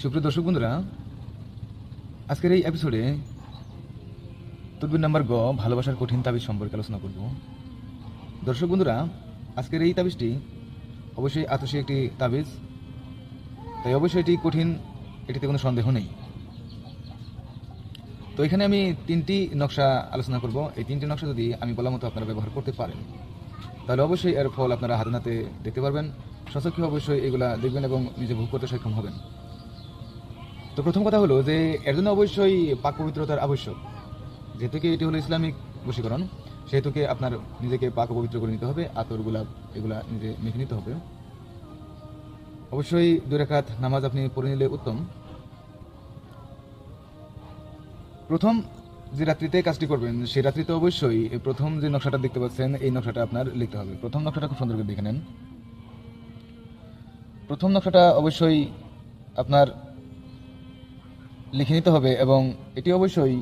সুপ্রিয় দর্শক বন্ধুরা, আজকের এই এপিসোডে তদবির নাম্বার গ, ভালোবাসার কঠিন তাবিজ সম্পর্কে আলোচনা করব। দর্শক বন্ধুরা, আজকের এই তাবিজটি অবশ্যই আতসী একটি তাবিজ, তাই অবশ্যই এটি কঠিন, এটিতে কোনো সন্দেহ নেই। তো এখানে আমি তিনটি নকশা আলোচনা করব। এই তিনটি নকশা যদি আমি বলা মতো আপনারা ব্যবহার করতে পারেন। তাহলে অবশ্যই এর ফল আপনারা হাতে নাতে দেখতে পারবেন। সচক্ষে অবশ্যই এগুলা দেখবেন এবং নিজে ভোগ করতে সক্ষম হবেন। তো প্রথম কথা হলো যে, এর জন্য অবশ্যই পাক পবিত্রতার আবশ্যক। যেহেতু কি এটি হলো ইসলামিক বশীকরণ, সেহেতুকে আপনার নিজেকে পাক পবিত্র করে নিতে হবে, আতর, গোলাপ এগুলা নিজে মেখে নিতে হবে। অবশ্যই দুই রাকাত নামাজ আপনি পড়ে নিলে উত্তম। প্রথম যে রাত্রিতে কাজটি করবেন সেই রাত্রিতে অবশ্যই প্রথম যে নকশাটা দেখতে পাচ্ছেন, এই নকশাটা আপনার লিখতে হবে। প্রথম নকশাটা খুব সুন্দর করে দেখে নেন। প্রথম নকশাটা অবশ্যই আপনার লিখে নিতে হবে এবং এটি অবশ্যই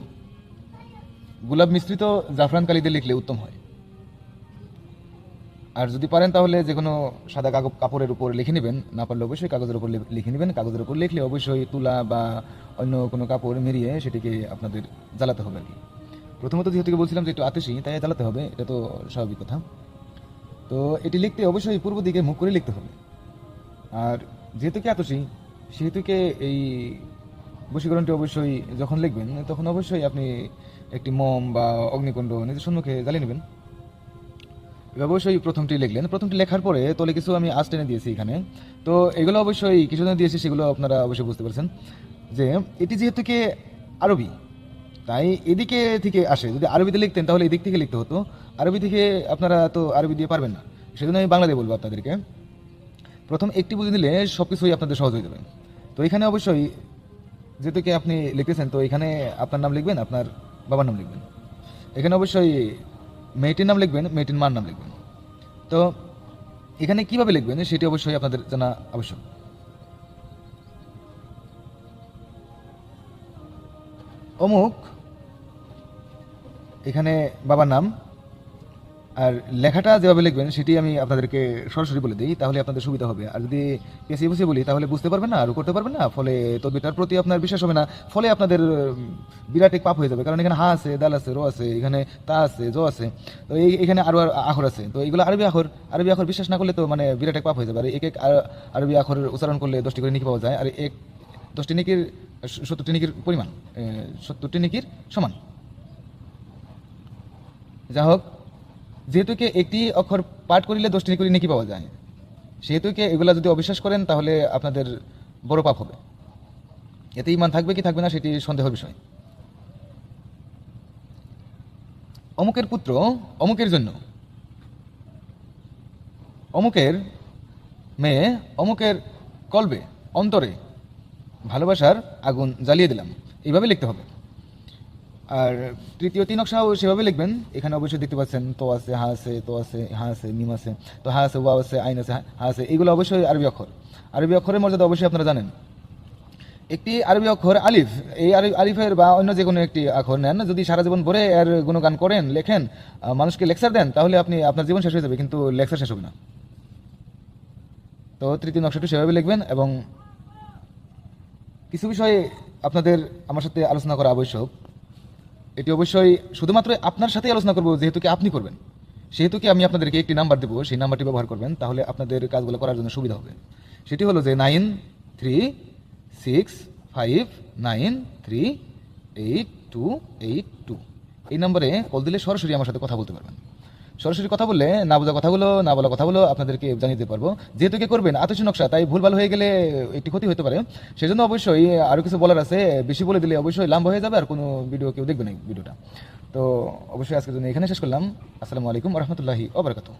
গুলাব মিশ্রিত জাফরান কালিতে লিখলে উত্তম হয়। আর যদি পারেন তাহলে যে কোনো সাদা কাগজ কাপড়ের উপর লিখে নেবেন। না পারলে অবশ্যই কাগজের উপর লিখে নেবেন। কাগজের উপর লিখলে অবশ্যই তুলা বা অন্য কোনো কাপড় মেরিয়ে সেটিকে আপনাদের জ্বালাতে হবে আর কি। প্রথমত যেহেতু বলছিলাম যে একটু আতসী, তাই জ্বালাতে হবে। এটা তো স্বাভাবিক কথা। তো এটি লিখতে অবশ্যই পূর্ব দিকে মুখ করে লিখতে হবে। আর যেহেতু কি আতসী সেহেতুকে এই বশীকরণটি অবশ্যই যখন লিখবেন, তখন অবশ্যই আপনি একটি মম বা অগ্নিকুণ্ড নিজের সম্মুখে জ্বালিয়ে নেবেন। অবশ্যই প্রথমটি লিখলেন। প্রথমটি লেখার পরে তোলে কিছু আমি আজ টেনে দিয়েছি এখানে। তো এগুলো অবশ্যই কিছু দিয়েছি, সেগুলো আপনারা অবশ্যই বুঝতে পারছেন যে এটি যেহেতু কি আরবি, তাই এদিকে থেকে আসে। যদি আরবিতে লিখতেন তাহলে এদিক থেকে লিখতে হতো। আরবি থেকে আপনারা তো আরবি দিয়ে পারবেন না। সেজন্য আমি বাংলাতে বলব আপনাদেরকে। প্রথম একটি বুঝে নিলে সব কিছুই আপনাদের সহজ হয়ে যাবে। তো এখানে অবশ্যই যেহেতু কি আপনি লিখতেছেন, তো এখানে আপনার নাম লিখবেন, আপনার বাবার নাম লিখবেন। এখানে অবশ্যই মেয়েটির নাম লিখবেন, মেয়েটির মার নাম লিখবেন। তো এখানে কীভাবে লিখবেন? সেটি অবশ্যই আপনাদের জানা আবশ্যক। অমুক এখানে বাবার নাম। আর লেখাটা যেভাবে লিখবেন, সেটি আমি আপনাদেরকে সরাসরি বলে দিই, তাহলে আপনাদের সুবিধা হবে। আর যদি পেছিয়ে বসে বলি, তাহলে বুঝতে পারবেন না আর করতে পারবেন না, ফলে তদবিটার প্রতি আপনার বিশ্বাস হবে না, ফলে আপনাদের বিরাট এক পাপ হয়ে যাবে। কারণ এখানে হা আছে, দাল আছে, রো আছে, এখানে তা আছে, জ আছে, তো এই, এখানে আরও আর আখর আছে। তো এইগুলো আরবি আখর আরবি আখর বিশ্বাস না করলে তো মানে বিরাট এক পাপ হয়ে যাবে। আর এক এক আর- আরবি আখরের উচ্চারণ করলে দশটি করে নিকি পাওয়া যায়। আর এক, দশটি নিকির সত্তরটি নিকির পরিমাণ সত্তরটি নিকির সমান। যা হোক যেহেতুকে একটি অক্ষর পাঠ করিলে দশটি করি নেকি পাওয়া যায়? সেহেতুকে এগুলা যদি অবিশ্বাস করেন, তাহলে আপনাদের বড় পাপ হবে। এতে ইমান থাকবে কি থাকবে না, সেটি সন্দেহের বিষয়। অমুকের পুত্র, অমুকের জন্য। অমুকের মেয়ে, অমুকের কলবে, অন্তরে ভালোবাসার আগুন জ্বালিয়ে দিলাম। এইভাবে লিখতে হবে। আর তৃতীয় তিন নকশাও সেভাবে লিখবেন। এখানে অবশ্যই দেখতে পাচ্ছেন, তো আছে, হা আছে, তো আছে, হা আছে, মিম আছে, তো হা আছে ওয়া আছে, আইন আছে, হা আছে, এগুলো অবশ্যই আরবি অক্ষর। আরবি অক্ষরের মর্যাদা অবশ্যই আপনারা জানেন। একটি আরবি অক্ষর আলিফ, এই আলিফের বা অন্য যে কোনো একটি অক্ষর নেন, যদি সারা জীবন ভরে এর গুণগান করেন, লেখেন মানুষকে লেকচার দেন, তাহলে আপনি আপনার জীবন শেষ হয়ে যাবে, কিন্তু লেকচার শেষ হবে না। তো তৃতীয় নকশাটি সেভাবে লিখবেন এবং কিছু বিষয়ে আপনাদের আমার সাথে আলোচনা করা আবশ্যক। এটি অবশ্যই শুধুমাত্র আপনার সাথেই আলোচনা করব, যেহেতু কি আপনি করবেন। সেহেতু কি আমি আপনাদেরকে একটি নাম্বার দেবো, সেই নাম্বারটি ব্যবহার করবেন, তাহলে আপনাদের কাজগুলো করার জন্য সুবিধা হবে। সেটি হলো যে nine three six five nine three eight two eight two এই নম্বরে কল দিলে সরাসরি আমার সাথে কথা বলতে পারবেন। সরাসরি কথা বললে, না বোঝা কথাগুলো, না বলা কথাগুলো আপনাদেরকে জানিয়ে দিতে পারব। যেহেতু কি করবেন আতসী নকশা, তাই ভুলভাল হয়ে গেলে একটি ক্ষতি হতে পারে। সেজন্য অবশ্যই আরও কিছু বলার আছে, বেশি বলে দিলে অবশ্যই লাম্বা হয়ে যাবে আর কোনো ভিডিও কেউ দেখবে না ভিডিওটা। তো অবশ্যই আজকের জন্য এখানে শেষ করলাম। আসসালামু আলাইকুম রহমতুল্লাহি ওবরাকাতু